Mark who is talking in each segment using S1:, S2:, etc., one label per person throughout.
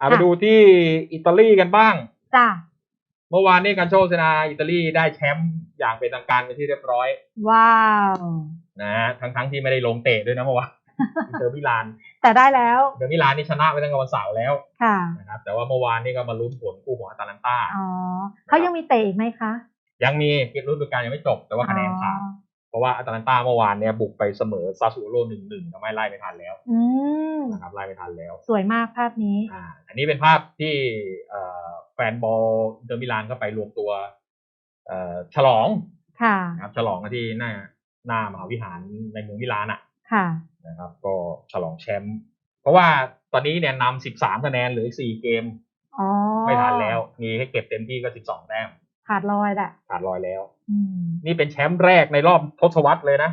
S1: อะไปดูที่อิตาลีกันบ้าง
S2: จ้ะ
S1: เมื่อวานนี้การโชเซนาอิตาลีได้แชมป์อย่างเป็นทางการเป็นที่เรียบร้อย
S2: ว้าว
S1: นะฮะทั้งทั้งๆที่ไม่ได้ลงเตะด้วยนะเมื่อวาน อินเตอร์มิลาน
S2: แต่ได้แล้ว
S1: อินเตอร์มิลานนี่ชนะไปตั้งแต่วันเสาร์แล้ว
S2: ค่ะ
S1: นะครับ แต่ว่าเมื่อวานนี่ก็มาลุ้นผลคู่ของอาตาลันตา
S2: อ๋อเขายังมีเตะอีกไหมคะ
S1: ยังมีฤดูกาลยังไม่จบ แต่ว่าคะแนนขาด
S2: อ๋อ
S1: เพ ราะว่าอาตาลันตาเมื่อวานเนี่ยบุกไปเสมอซาซูโร่หนึ่งหนึ่งทำให้ไล่ไม่ทันแล้ว
S2: อืม
S1: นะครับไล่ไม่ทันแล้ว
S2: สวยมากภาพนี้
S1: อ่าอันนี้เป็นภาพที่เอ่อแฟนบอลอินเตอร์มิลานก็ไปรวมตัวเอ่อฉลอง
S2: ค่ะ
S1: นะครับฉลองกันที่หน้าหน้ามหาวิหารในเมืองมิลานอะ
S2: ค่ะ
S1: นะครับ ก็ฉลองแชมป์เพราะว่าตอนนี้เนี่ยนำสิบสามคะแนนเหลืออีกสี่เกม
S2: อ๋อ
S1: ไม่ทันแล้ว มีให้เก็บเต็มที่ก็สิบสองแต้ม
S2: ขาดลอยแหละ
S1: ขาดลอยแล้ว
S2: อืม
S1: นี่เป็นแชมป์แรกในรอบทศวรรษเลยนะ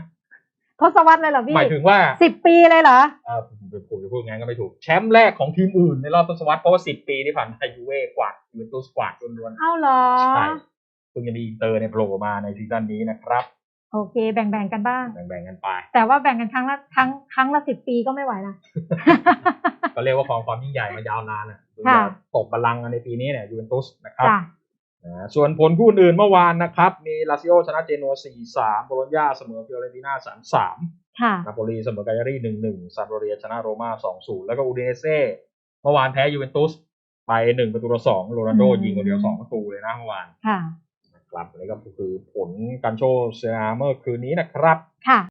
S2: ทศวรรษเลยเหรอพี่
S1: หมายถึงว่า
S2: สิบปีเลยเหรอ
S1: เออผมผมจะพูดงั้นก็ไม่ถูกแชมป์แรกของทีมอื่นในรอบทศวรรษเพราะว่าสิบปีที่ผ่านมายูเว่กวาดยูเวนตุสกวาดล้วน
S2: เอ้าเหรอ
S1: ๆใช่เพิ่งจะมีอินเตอร์ในยโผล่มาในซีซั่นนี้นะครับ
S2: โอเค แบ่งๆกันบ้าง
S1: แบ่งๆกันไป
S2: แต่ว่าแบ่งกันครั้งละครั้งครั้งละสิบปีก็ไม่ไหวนะ
S1: ก็เรียกว่าของความยิ่งใหญ่มายาวนานอะ
S2: ค่ะ
S1: ตกบัลลังก์กันในปีนี้เนี่ยยูเวนตุสนะครับ
S2: จ้ะ
S1: นะส่วนผลคู่อื่นเมื่อวานนะครับ มีลาซิโอชนะเจนัว4-3โบโลญญาเสมอฟิโอเรนติน่า3-3
S2: ค่ะ
S1: นาโปลีเสมอกายารี1-1ซาโดเรียชนะโรม่า2-0 แล้วก็อูดิเนเซ่เมื่อวานแพ้ยูเวนตุสไป1ประตูต่อ2โรนัลโด
S2: อืม
S1: ยิงคนเดียว2ประตูเลยนะเมื่อวาน
S2: ค่ะ
S1: นะครับอันนี้ก็คือผลการโชว์เซียเมื่อคืนนี้นะครับ
S2: ค่ะ